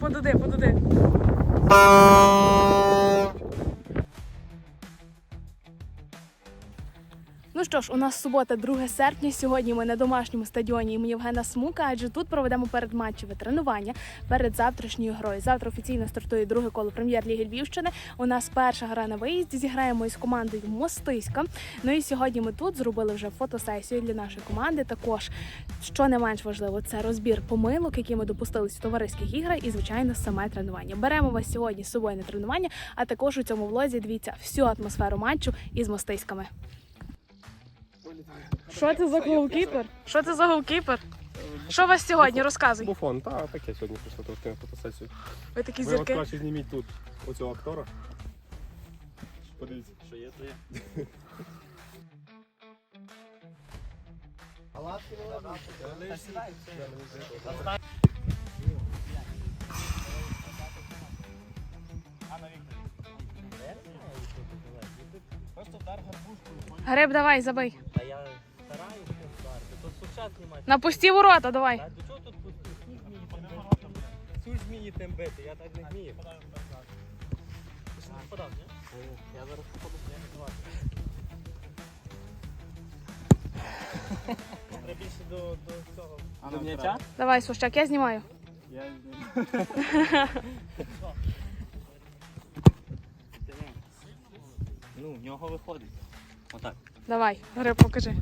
Подуди, подуди. У нас субота, 2 серпня. Сьогодні ми на домашньому стадіоні імені Євгена Смука, адже тут проведемо передматчеве тренування перед завтрашньою грою. Завтра офіційно стартує друге коло прем'єр-ліги Львівщини. У нас перша гра на виїзді. Зіграємо із командою Мостиська. Ну і сьогодні ми тут зробили вже фотосесію для нашої команди. Також, що не менш важливо, це розбір помилок, які ми допустились в товариських іграх, і звичайно саме тренування. Беремо вас сьогодні з собою на тренування, а також у цьому влозі дивіться всю атмосферу матчу із мостиськами. Що це за голкіпер? Що це за голкіпер? Що у вас сьогодні? Розказуй. Буфон, та таке сьогодні пішло трошки на фотосесію. Ви такі Ви от зірки. краще зніміть тут оцього актора. Подивіться. Що є, то є. Гриб, давай, забий. Та я стараюся вдарити. То сучат знімати. На пусті ворота, давай. Та до чого тут пустити? Всі змії бити, я так не вмію. Ти ще не впадав, ні? Я зараз попаду, я не зважу. Треба більше до, до цього. До м'яча? Давай, Сущак, я знімаю. Ну, в нього виходить. Отак. Давай, гриб, покажи.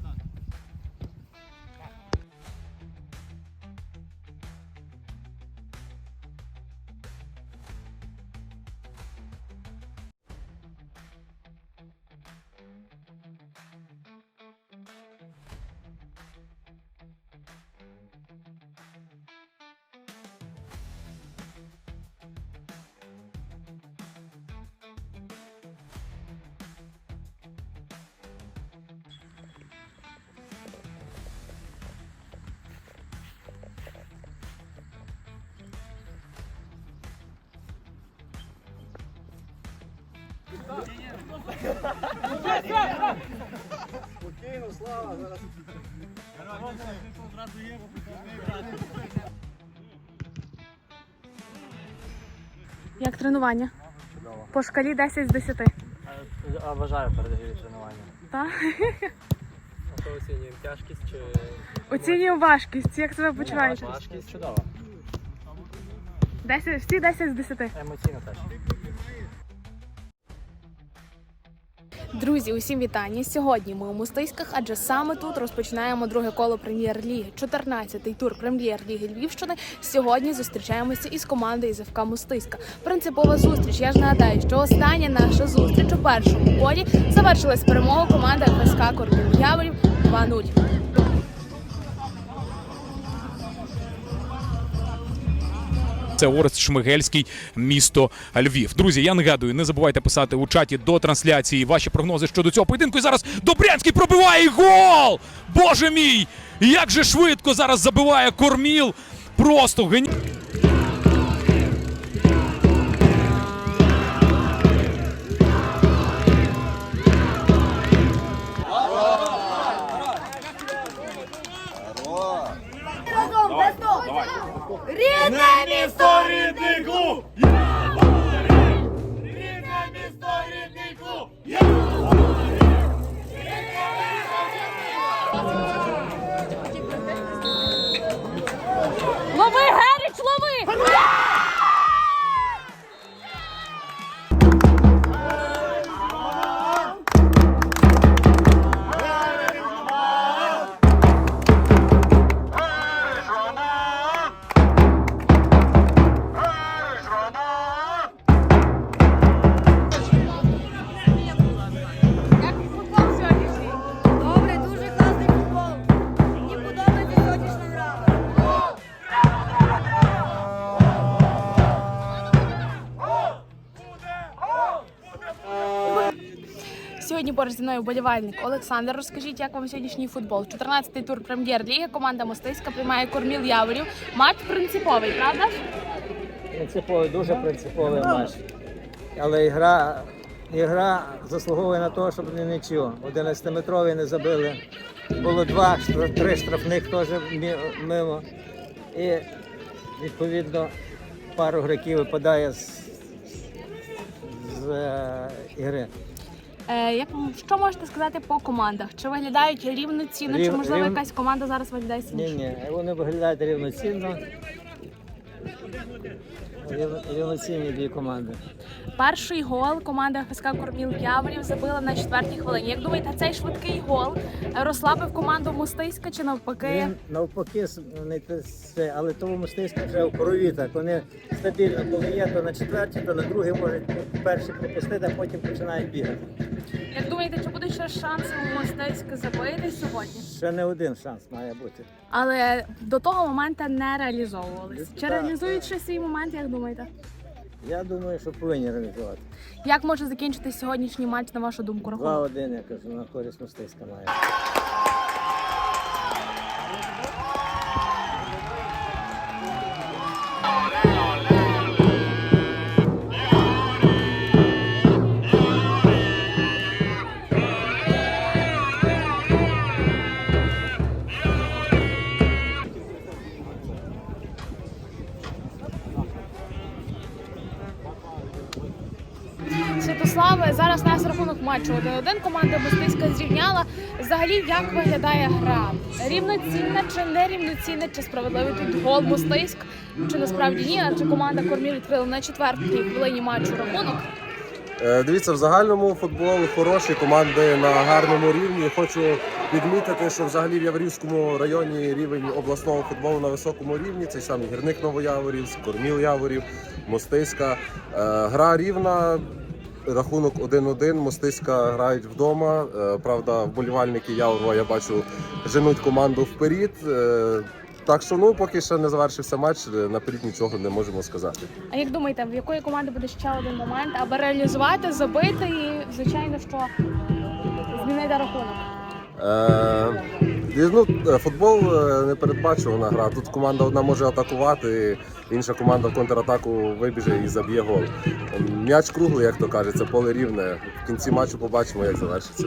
Як тренування? Чудово. По шкалі 10 з 10. А бажаю передаю тренування. Так? А то оцінюємо тяжкість чи Оцінюю важкість. Як себе почуваєте? важкість? Чудово. 10, всі 10 з 10. Емоційно теж. Друзі, усім вітання. Сьогодні ми у Мостиськах, адже саме тут розпочинаємо друге коло прем'єр-ліги. 14-й тур прем'єр-ліги Львівщини. Сьогодні зустрічаємося із командою ЗФК Мостиська. Принципова зустріч. Я ж нагадаю, що остання наша зустріч у першому колі завершилась перемогою команди ФСК Корбін Яворів 2-0. Це Орест Шмигельський, місто Львів. Друзі, я нагадую, не забувайте писати у чаті до трансляції ваші прогнози щодо цього поєдинку. І зараз Добрянський пробиває гол! Боже мій! Як же швидко зараз забиває корміл! Просто гені... Рідне місто, рідний клуб! Сьогодні поруч зі мною вболівальник Олександр. Розкажіть, як вам сьогоднішній футбол? 14-й тур прем'єр-ліги. Команда Мостиська приймає корміл Яворів. Матч принциповий, правда? Принциповий, дуже принциповий матч. Але ігра, ігра заслуговує на те, щоб не нічого. 11-метровий не забили. Було два, три штрафних теж мимо. І відповідно, пару гравців випадає з, з е, ігри. Е, як що можете сказати по командах? Чи виглядають рівноцінно, чи можливо рів- якась команда зараз виглядає Ні, сильніше? ні, вони виглядають рівноцінно. Рів- Рівноцінні дві команди. Перший гол команда ФСК Корміл Яворів забила на четвертій хвилині. Як думаєте, цей швидкий гол розслабив команду Мостиська чи навпаки? Він навпаки, с- не те все, але тому мистецтво вже в крові. Так вони стабільно, коли є, то на четвертій, то на другій можуть перші пропустити, а потім починають бігати. Думаєте, чи буде ще шанс у мистецьке забити сьогодні? Ще не один шанс має бути. Але до того моменту не реалізовувалися. Чи Так, реалізують ще свій момент, як думаєте? Я думаю, що повинні реалізувати. Як може закінчитись сьогоднішній матч, на вашу думку, рахунок? 2-1, я кажу, на користь мистецька має. Зараз нас рахунок матчу 1-1. Команда Мостиська зрівняла. Взагалі, як виглядає гра? Рівноцінна чи не рівноцінна? Чи справедливий тут гол Мостиськ? Чи насправді ні? Адже команда Корміл відкрила на четвертій хвилині матчу рахунок. Е, Дивіться, в загальному футбол хороший, команди на гарному рівні. Хочу відмітити, що взагалі в Яворівському районі рівень обласного футболу на високому рівні. Це саме гірник Новояворівськ, Корміл Яворів, Мостиська. Е, Гра рівна. Рахунок 1-1, Мостиська грають вдома. Е, Правда, вболівальники Яворова, я бачу, женуть команду вперед. Е, Так що ну поки ще не завершився матч, е, наперед нічого не можемо сказати. А як думаєте, в якої команди буде ще один момент, аби реалізувати, забити і, звичайно, що змінити рахунок? Е, ну, футбол непередбачувана гра. Тут команда одна може атакувати, інша команда в контратаку вибіже і заб'є гол. М'яч круглий, як то кажеться, поле рівне. В кінці матчу побачимо, як завершиться.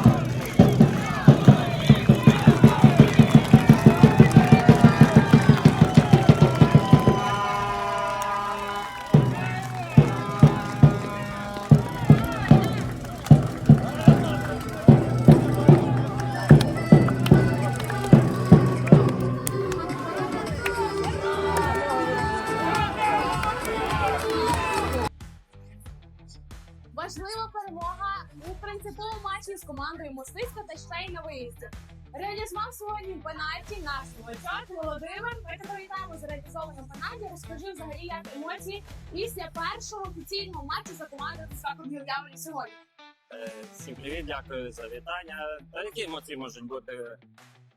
на виїзді. Реалізував сьогодні пенальті наш новачок Володимир. Ми тебе вітаємо з реалізованим пенальті. Розкажи взагалі, як емоції після першого офіційного матчу за командою Тискаку Гілявлі сьогодні. Е, Всім привіт, дякую за вітання. Та які емоції можуть бути?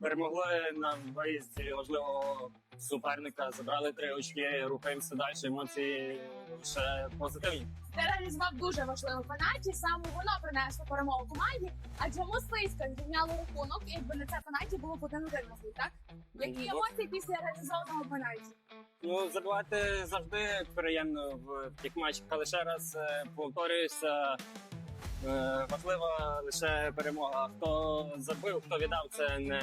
Перемогли на виїзді важливого суперника, забрали три очки, рухаємося далі. Емоції лише позитивні. Ти реалізував дуже важливе пенальті. Саме воно принесло перемогу команді, адже Мостиська зрівняло рахунок, і якби не це пенальті було б один один, так? Які Ну, емоції після реалізованого пенальті? Ну, забувати завжди приємно в таких матчах, але ще раз е, повторююся. Е, Важлива лише перемога. Хто забив, хто віддав, це не,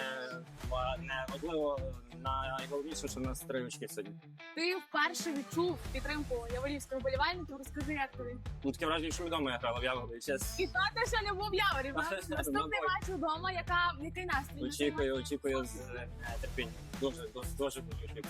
не важливо. Найголовніше, що у нас три очки сьогодні. Ти вперше відчув підтримку яворівського болівальників. Розкажи, як тобі. Ну таке враження, що вдома я грала в Яворі. Чесно. І то ти ще не був в Яворі. Наступний Мабуть. матч вдома. Яка який настрій? Очікую, очікую з е, нетерпінням. Дуже, дуже, дуже, дуже.